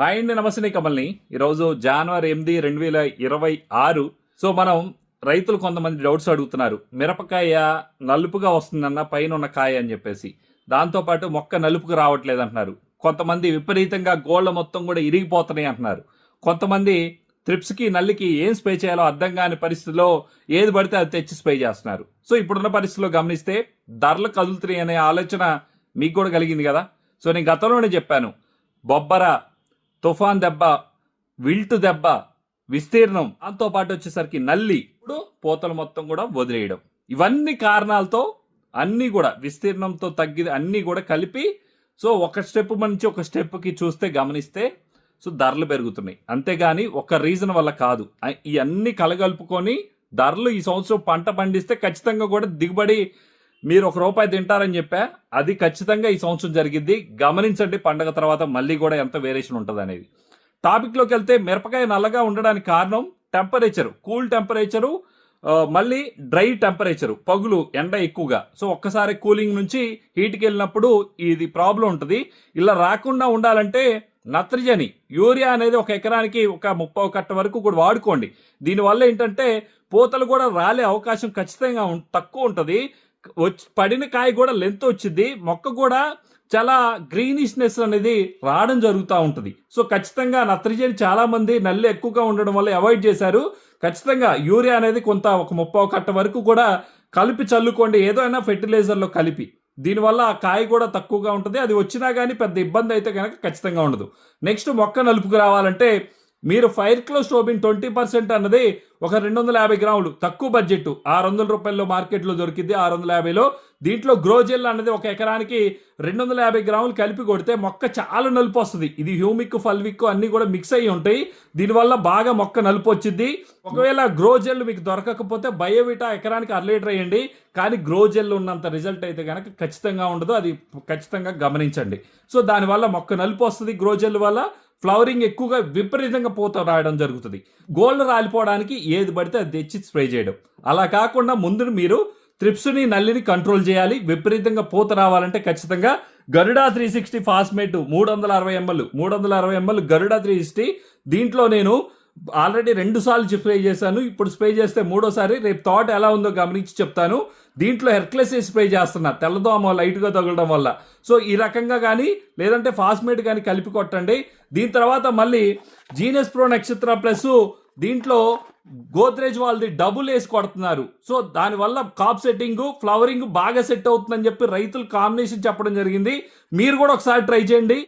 Hi అండి నమస్తే కమల్ని. ఈరోజు జనవరి ఎనిమిది రెండు వేల ఇరవై ఆరు. సో మనం రైతులు కొంతమంది డౌట్స్ అడుగుతున్నారు. మిరపకాయ నలుపుగా వస్తుందన్న పైన ఉన్న కాయ అని చెప్పేసి. దాంతోపాటు మొక్క నలుపుకు రావట్లేదు అంటున్నారు. కొంతమంది విపరీతంగా గోళ్ళ మొత్తం కూడా ఇరిగిపోతున్నాయి అంటున్నారు. కొంతమంది త్రిప్స్కి నల్లికి ఏం స్ప్రే చేయాలో అర్థం కాని పరిస్థితిలో ఏది పడితే అది తెచ్చి స్ప్రే చేస్తున్నారు. సో ఇప్పుడున్న పరిస్థితిలో గమనిస్తే ధరలు కదులుతున్నాయి అనే ఆలోచన మీకు కూడా కలిగింది కదా? సో నేను గతంలోనే చెప్పాను. బొబ్బర తుఫాన్ దెబ్బ విల్టు దెబ్బ విస్తీర్ణం దాంతో పాటు వచ్చేసరికి నల్లి ఇప్పుడు పూతలు మొత్తం కూడా వదిలేయడం. ఇవన్నీ కారణాలతో అన్నీ కూడా విస్తీర్ణంతో తగ్గి అన్నీ కూడా కలిపి సో ఒక స్టెప్ నుంచి ఒక స్టెప్కి చూస్తే గమనిస్తే సో ధరలు పెరుగుతున్నాయి. అంతేగాని ఒక రీజన్ వల్ల కాదు. ఇవన్నీ కలగలుపుకొని ధరలు ఈ సంవత్సరం పంట పండిస్తే ఖచ్చితంగా కూడా దిగుబడి మీరు ఒక రూపాయి తింటారని చెప్పా అది ఖచ్చితంగా ఈ సంవత్సరం జరిగింది గమనించండి పండగ తర్వాత మళ్ళీ కూడా ఎంత వేరియేషన్ ఉంటుంది అనేది టాపిక్లోకి వెళ్తే మిరపకాయ నల్లగా ఉండడానికి కారణం టెంపరేచర్ కూల్ టెంపరేచరు మళ్ళీ డ్రై టెంపరేచరు పగులు ఎండ ఎక్కువగా. సో ఒక్కసారి కూలింగ్ నుంచి హీట్కి వెళ్ళినప్పుడు ఇది ప్రాబ్లం ఉంటుంది. ఇలా రాకుండా ఉండాలంటే నత్రజని యూరియా అనేది ఒక ఎకరానికి ఒక ముప్పై కట్ట వరకు కూడా వాడుకోండి. దీనివల్ల ఏంటంటే పూతలు కూడా రాలే అవకాశం ఖచ్చితంగా తక్కువ ఉంటుంది. వచ్చి పడిన కాయ కూడా లెంత్ వచ్చింది. మొక్క కూడా చాలా గ్రీనిష్నెస్ అనేది రావడం జరుగుతూ ఉంటుంది. సో ఖచ్చితంగా నత్రజని చాలామంది నల్లి ఎక్కువగా ఉండడం వల్ల అవాయిడ్ చేశారు. ఖచ్చితంగా యూరియా అనేది కొంత ఒక ముప్పై కట్ట వరకు కూడా కలిపి చల్లుకోండి. ఏదో అయినా ఫెర్టిలైజర్లో కలిపి. దీనివల్ల ఆ కాయ కూడా తక్కువగా ఉంటుంది. అది వచ్చినా కానీ పెద్ద ఇబ్బంది అయితే కనుక ఖచ్చితంగా ఉండదు. నెక్స్ట్ మొక్క నలుపుకు రావాలంటే మీరు ఫైర్ క్లోస్టోబిన్ ట్వంటీ పర్సెంట్ అన్నది ఒక రెండు వందల యాభై గ్రాములు. తక్కువ బడ్జెట్ ఆరు వందల రూపాయల్లో మార్కెట్లో దొరికింది ఆరు వందల యాభైలో. దీంట్లో గ్రోజెల్ అన్నది ఒక ఎకరానికి రెండు వందల యాభై గ్రాములు కలిపి కొడితే మొక్క చాలా నలుపు వస్తుంది. ఇది హ్యూమిక్ ఫల్విక్ అన్నీ కూడా మిక్స్ అయ్యి ఉంటాయి. దీనివల్ల బాగా మొక్క నలుపు వచ్చింది ఒకవేళ గ్రోజెల్ మీకు దొరకకపోతే బయోవిటా ఎకరానికి అర లీటర్ వేయండి. కానీ గ్రోజెల్ ఉన్నంత రిజల్ట్ అయితే కనుక ఖచ్చితంగా ఉండదు. అది ఖచ్చితంగా గమనించండి. సో దానివల్ల మొక్క నలుపు వస్తుంది గ్రోజెల్ వల్ల. ఫ్లవరింగ్ ఎక్కువగా విపరీతంగా పూత రాయడం జరుగుతుంది. గోల్డ్ రాలిపోవడానికి ఏది పడితే అది తెచ్చి స్ప్రే చేయడం. అలా కాకుండా ముందు మీరు త్రిప్స్ని నల్లిని కంట్రోల్ చేయాలి. విపరీతంగా పూత రావాలంటే ఖచ్చితంగా గరుడా త్రీ సిక్స్టీ ఫాస్మేట్ మూడు వందల అరవై ఎంఎల్ మూడు వందల అరవై ఎంఎల్ గరుడా త్రీ సిక్స్టీ. దీంట్లో నేను ఆల్రెడీ రెండు సార్లు స్ప్రే చేశాను. ఇప్పుడు స్ప్రే చేస్తే మూడోసారి రేపు థాట్ ఎలా ఉందో గమనించి చెప్తాను. దీంట్లో హెర్క్లెస్ స్ప్రే చేస్తున్నా. తెల్లదోమ లైట్గా తగలడం వల్ల. సో ఈ రకంగా కానీ లేదంటే ఫాస్మేట్ కానీ కలిపి కొట్టండి. దీని తర్వాత మళ్ళీ జీనస్ ప్రో నక్షత్ర ప్లస్ దీంట్లో గోద్రేజ్ వాళ్ళది డబుల్ వేసి కొడుతున్నారు. సో దానివల్ల కాప్ సెట్టింగ్ ఫ్లవరింగ్ బాగా సెట్ అవుతుందని చెప్పి రైతులు కాంబినేషన్ చెప్పడం జరిగింది. మీరు కూడా ఒకసారి ట్రై చేయండి.